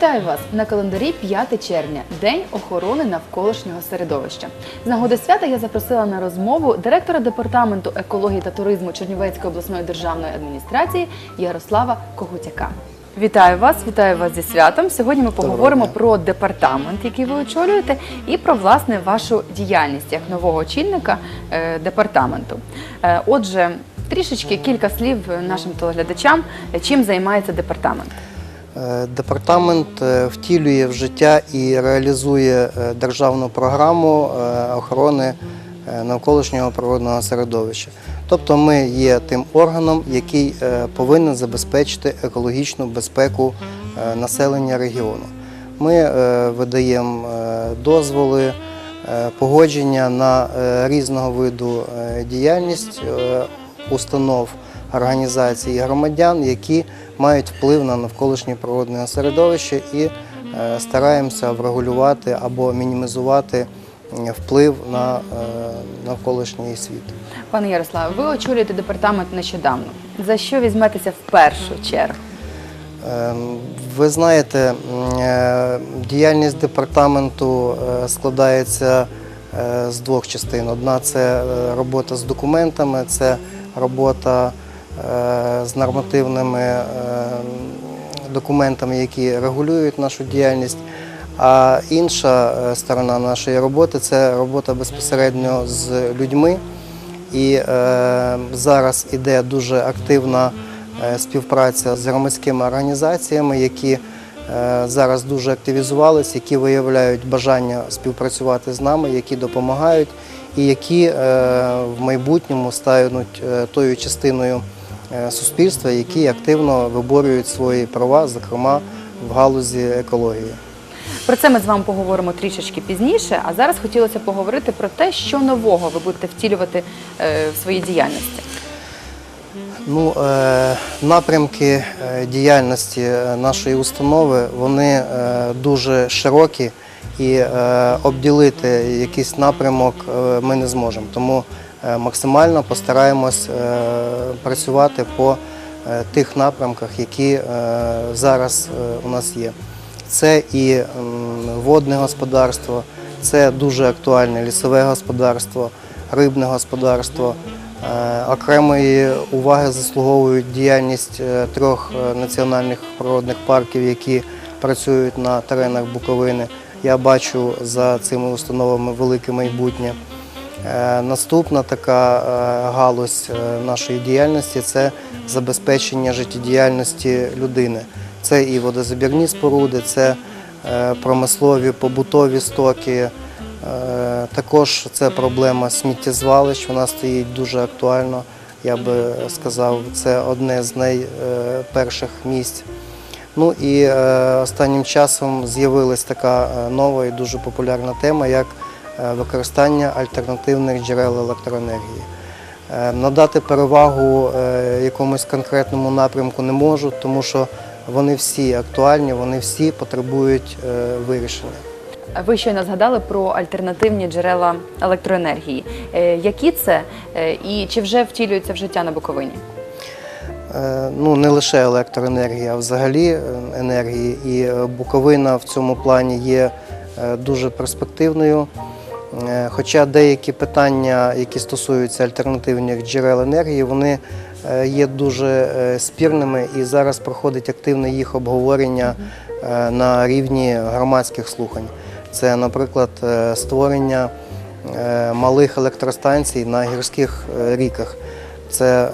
Вітаю вас на календарі 5 червня, День охорони навколишнього середовища. З нагоди свята я запросила на розмову директора департаменту екології та туризму Чернівецької обласної державної адміністрації Ярослава Когутяка. Вітаю вас, вітаю вас зі святом. Сьогодні ми поговоримо про департамент, який ви очолюєте, і про власне вашу діяльність як нового очільника е, департаменту. Е, отже, трішечки кілька слів нашим телеглядачам, е, чим займається департамент. Е, Департамент е, втілює в життя і реалізує е, державну програму охорони навколишнього природного середовища. Тобто ми є тим органом, який повинен забезпечити екологічну безпеку населення регіону. Ми видаємо дозволи, погодження на різного виду діяльність установ, організацій і громадян, які мають вплив на навколишнє природне середовище і е, стараємося врегулювати або мінімізувати е, вплив на е, навколишній світ. Пане Ярославе, ви очолюєте департамент нещодавно. За що візьметеся в першу чергу? Ем, Ви знаєте, діяльність департаменту складається з двох частин. Одна це робота з документами, це робота з нормативними е, документами, які регулюють нашу діяльність. А інша е, сторона нашої роботи це робота безпосередньо з людьми. І е, зараз іде дуже активна е, співпраця з громадськими організаціями, які е, зараз дуже активізувалися, які виявляють бажання співпрацювати з нами, які допомагають, і які е, в майбутньому стануть е, тою частиною е, суспільства, які активно виборюють свої права, зокрема в галузі екології. Про це ми з вами поговоримо трішечки пізніше. А зараз хотілося поговорити про те, що нового ви будете втілювати е, в своїй діяльності. Ну, е, напрямки е, діяльності е, нашої установи вони е, дуже широкі і е, обділити якийсь напрямок е, ми не зможемо. Тому е, максимально постараємось е, працювати по е, тих напрямках, які е, зараз е, у нас є. Це і водне господарство, це дуже актуальне лісове господарство, рибне господарство. Е, Окремої уваги заслуговують діяльність е, трьох е, національних природних парків, які працюють на теренах Буковини. Я бачу за цими установами велике майбутнє. Е, Наступна така е, галузь е, нашої діяльності це забезпечення життєдіяльності людини. Це і водозабірні споруди, це промислові побутові стоки. Також це проблема сміттєзвалищ, вона стоїть дуже актуально. Я би сказав, це одне з найперших місць. Ну і останнім часом з'явилась така нова і дуже популярна тема, як використання альтернативних джерел електроенергії. Е, Надати перевагу е, якомусь конкретному напрямку не можу, тому що вони всі актуальні, вони всі потребують е, вирішення. Ви щойно згадали про альтернативні джерела електроенергії. Е, Які це е, і чи вже втілюються в життя на Буковині? Е, Ну, не лише електроенергія, а взагалі е, енергії. І е, Буковина в цьому плані є е, дуже перспективною. Е, Хоча деякі питання, які стосуються альтернативних джерел енергії, вони е, є дуже е, спірними і зараз проходить активне їх обговорення на рівні громадських слухань. Це, наприклад, створення малих електростанцій на гірських ріках. Це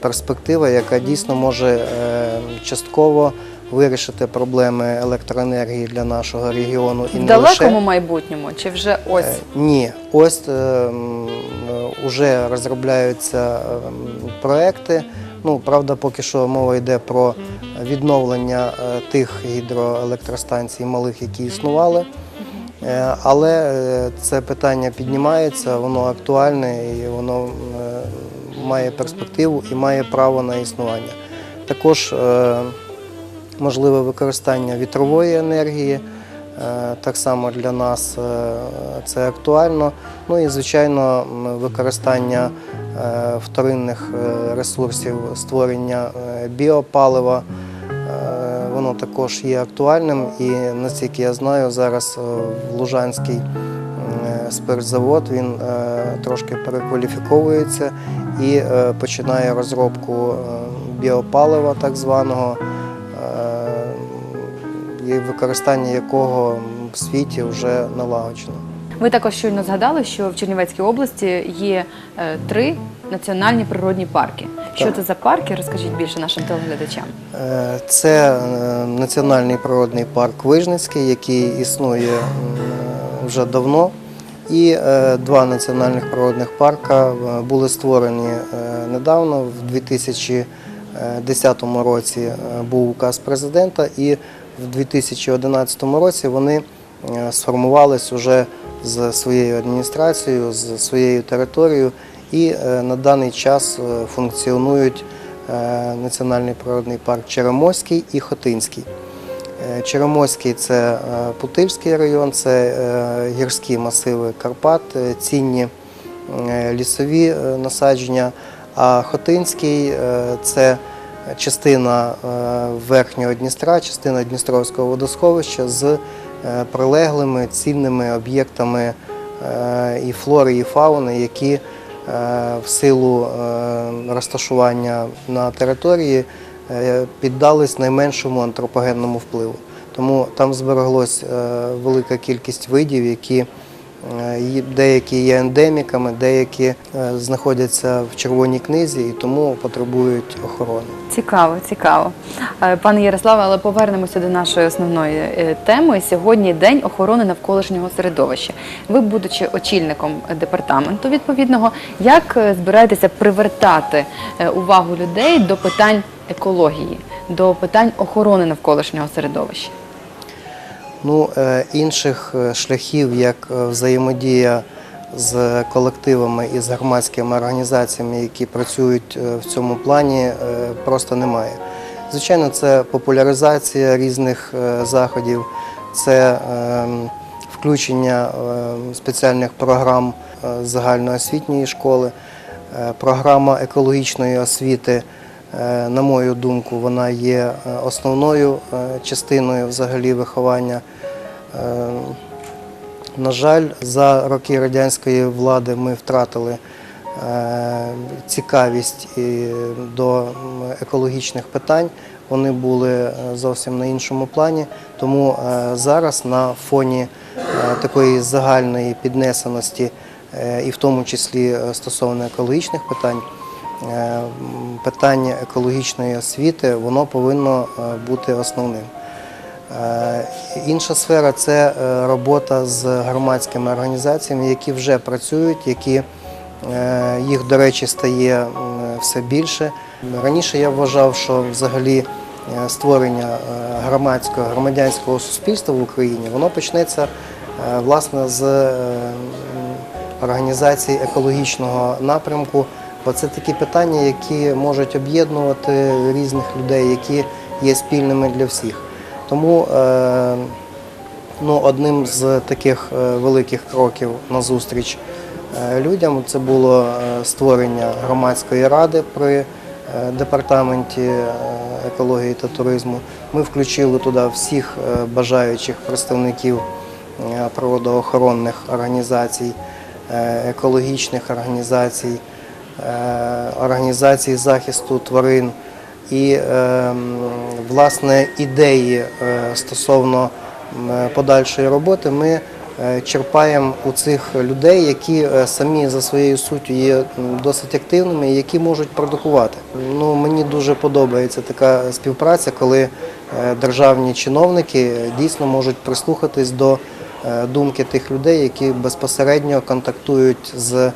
перспектива, яка дійсно може частково вирішити проблеми електроенергії для нашого регіону і В не далекому лише. майбутньому чи вже ось? Е, Ні, ось е, м, е, розробляються е, проекти. Ну, правда, поки що мова йде про відновлення е, тих гідроелектростанцій малих, які існували. Е, Але е, це питання піднімається, воно актуальне і воно е, має перспективу і має право на існування. Також е, можливе використання вітрової енергії. Е, Так само для нас е, це актуально. Ну і, звичайно, використання е, вторинних ресурсів, створення біопалива, воно також є актуальним. І наскільки я знаю, зараз в Лужанський е, спиртзавод він трошки перекваліфіковується і починає розробку біопалива, так званого, і використання якого в світі вже налагоджено. Ви також щойно згадали, що в Чернівецькій області є е, три національні природні парки. Що Так. це за парки? Розкажіть більше нашим телеглядачам. Е, Це е, національний природний парк Вижницький, який існує вже давно. І два національних природних парка були створені недавно, в 2010 році був указ президента, і в 2011 році вони е, сформувались уже з своєю адміністрацією, з своєю територією, і е, на даний час е, функціонують Національний природний парк Черемоський і Хотинський. Черемоський це Путильський район, це гірські масиви Карпат, цінні лісові насадження. А Хотинський це частина е, верхнього Дністра, частина Дністровського водосховища з е, прилеглими цінними об'єктами е, і флори, і фауни, які в силу розташування на території піддались найменшому антропогенному впливу. Тому там збереглось е, велика кількість видів, які деякі є ендеміками, деякі е, знаходяться в червоній книзі і тому потребують охорони. Цікаво, цікаво. Е, Пане Ярославе, але повернемося до нашої основної е, теми. Сьогодні день охорони навколишнього середовища. Ви, будучи очільником департаменту відповідного, як е, збираєтеся привертати е, увагу людей до питань екології, до питань охорони навколишнього середовища? Ну, е, інших е, шляхів, як е, взаємодія з колективами і з громадськими організаціями, які працюють в цьому плані, просто немає. Звичайно, це популяризація різних заходів, це е, включення спеціальних програм загальноосвітньої школи, програма екологічної освіти. Е, На мою думку, вона є е, основною е, частиною взагалі виховання. На жаль, за роки радянської влади ми втратили цікавість до екологічних питань. Вони були зовсім на іншому плані. Тому зараз на фоні такої загальної піднесеності, і в тому числі стосовно екологічних питань, питання екологічної освіти воно повинно е, бути основним. Е, Інша сфера це е, робота з громадськими організаціями, які вже працюють, які е, їх, до речі, стає все більше. Раніше я вважав, що взагалі е, створення е, громадського громадянського суспільства в Україні воно почнеться е, власне з е, організації екологічного напрямку, бо це такі питання, які можуть об'єднувати різних людей, які є спільними для всіх. Тому е, ну, одним з таких е, великих кроків назустріч е, людям це було створення громадської ради при департаменті екології та туризму. Ми включили туди всіх бажаючих представників природоохоронних організацій, екологічних організацій, е, організацій захисту тварин. І е, власне ідеї е, стосовно подальшої роботи ми е, черпаємо у цих людей, які самі за своєю суттю є досить активними і які можуть продукувати. Ну, мені дуже подобається така співпраця, коли державні чиновники дійсно можуть прислухатись до думки тих людей, які безпосередньо контактують з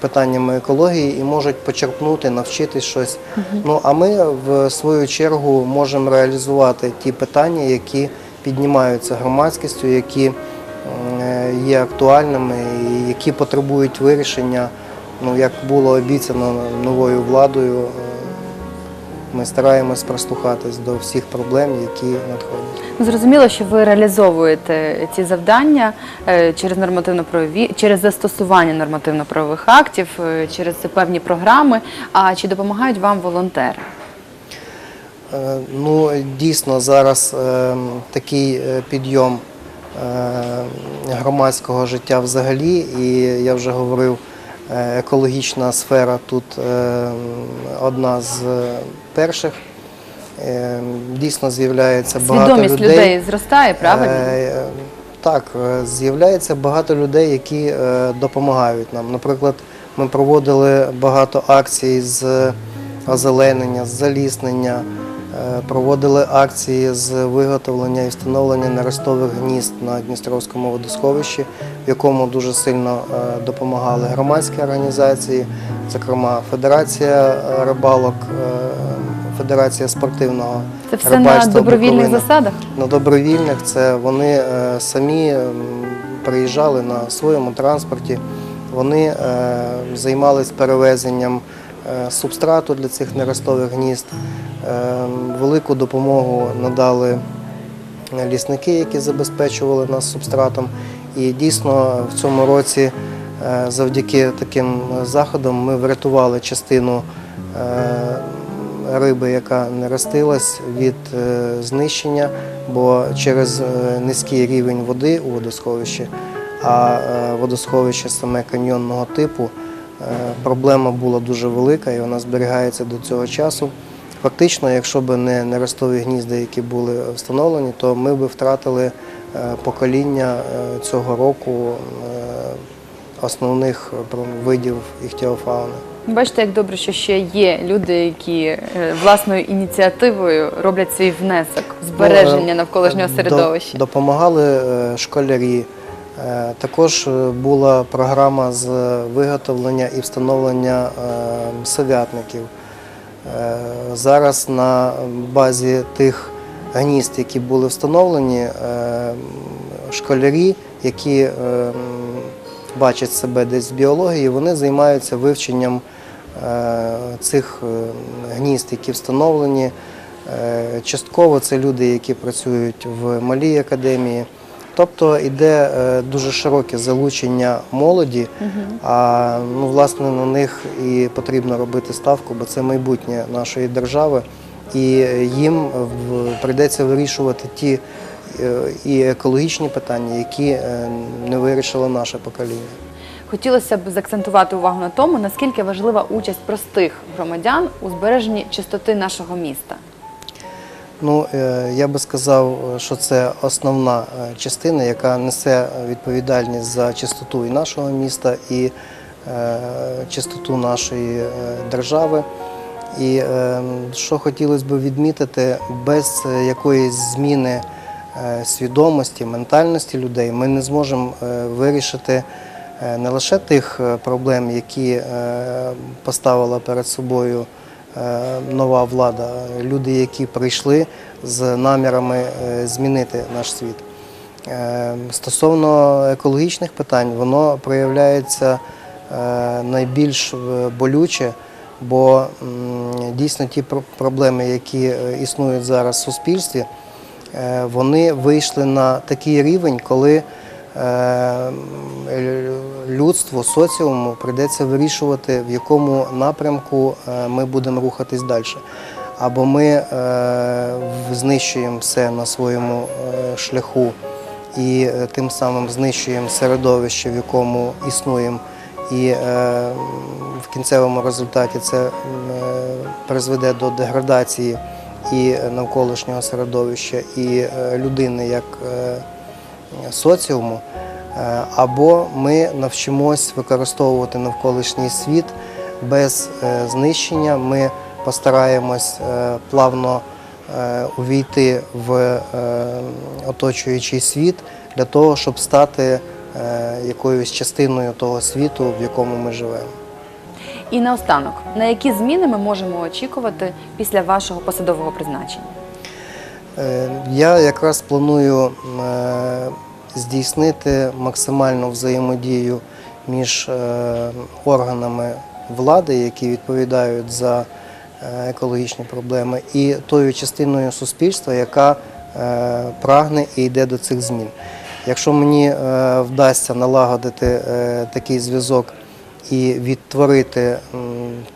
питаннями екології і можуть почерпнути, навчитись щось. Ну а ми в свою чергу можемо реалізувати ті питання, які піднімаються громадськістю, які е, є актуальними і які потребують вирішення. Ну як було обіцяно новою владою, е, ми стараємось прислухатись до всіх проблем, які надходять. Зрозуміло, що ви реалізовуєте ці завдання е, через нормативно-правові, через застосування нормативно-правових актів, е, через певні програми. А чи допомагають вам волонтери? Е, Ну, дійсно, зараз такий підйом громадського життя взагалі, і я вже говорив, екологічна сфера тут е, одна з перших. Е, Дійсно з'являється багато Свідомість людей. людей зростає, правильно? Е, Так, е, з'являється багато людей, які е, допомагають нам. Наприклад, ми проводили багато акцій з озеленення, з заліснення, е, проводили акції з виготовлення і встановлення нерестових гнізд на Дністровському водосховищі, якому дуже сильно е, допомагали громадські організації, зокрема Федерація е, рибалок, е, Федерація спортивного Це все на рибальства добровільних Буковини. засадах. На добровільних це вони самі приїжджали на своєму транспорті, вони займались перевезенням субстрату для цих нерестових гнізд. Велику допомогу надали лісники, які забезпечували нас субстратом. І дійсно в цьому році е, завдяки таким заходам ми врятували частину е, риби, яка не ростилась від е, знищення, бо через низький рівень води у водосховищі, а водосховище саме каньйонного типу, проблема була дуже велика і вона зберігається до цього часу. Фактично, якщо б не нерестові гнізда, які були встановлені, то ми б втратили покоління е, цього року е, основних е, видів іхтіофауни. Бачите, як добре, що ще є люди, які е, власною ініціативою роблять свій внесок збереження е, навколишнього середовища. Допомагали е, школярі. Е, Також е, була програма з виготовлення і встановлення е, совятників. Е, Зараз на базі тих гнізд, які були встановлені, е, школярі, які е, бачать себе десь в біології, вони займаються вивченням е, цих гнізд, які встановлені. Частково це люди, які працюють в малій академії. Тобто йде дуже широке залучення молоді, а ну, власне на них і потрібно робити ставку, бо це майбутнє нашої держави, і їм прийдеться вирішувати ті е, і екологічні питання, які е, не вирішило наше покоління. Хотілося б заакцентувати увагу на тому, наскільки важлива участь простих громадян у збереженні чистоти нашого міста. Ну, е, я би сказав, що це основна частина, яка несе відповідальність за чистоту і нашого міста, і чистоту нашої держави. І е, що хотілося б відмітити, без е, якоїсь зміни е, свідомості, ментальності людей ми не зможемо е, вирішити не лише тих проблем, які поставила перед собою нова влада, люди, які прийшли з намірами змінити наш світ. Стосовно екологічних питань, воно проявляється найбільш болюче, бо дійсно ті проблеми, які е, існують зараз в суспільстві, е, вони вийшли на такий рівень, коли е, людству, соціуму прийдеться вирішувати, в якому напрямку ми будемо рухатись далі. Або ми знищуємо все на своєму шляху і тим самим знищуємо середовище, в якому існуємо. І е, в кінцевому результаті це е, призведе до деградації і навколишнього середовища, і е, людини як соціуму. Або ми навчимось використовувати навколишній світ без знищення. Ми постараємось плавно увійти в оточуючий світ для того, щоб стати якоюсь частиною того світу, в якому ми живемо. І наостанок, на які зміни ми можемо очікувати після вашого посадового призначення? Е, Я якраз планую е, здійснити максимальну взаємодію між е, органами влади, які відповідають за е, екологічні проблеми, і тою частиною суспільства, яка е, прагне і йде до цих змін. Якщо мені е, вдасться налагодити е, такий зв'язок і відтворити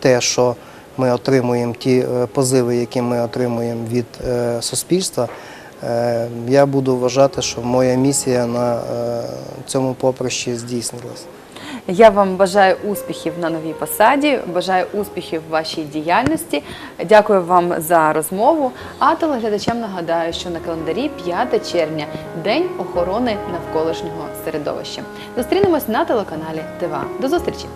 те, що ми отримуємо ті е, позиви, які ми отримуємо від суспільства, я буду вважати, що моя місія на е, цьому поприщі здійснилась. Я вам бажаю успіхів на новій посаді, бажаю успіхів в вашій діяльності. Дякую вам за розмову. А телеглядачам нагадаю, що на календарі 5 червня День охорони навколишнього середовища. Зустрінемось на телеканалі ТВА. До зустрічі!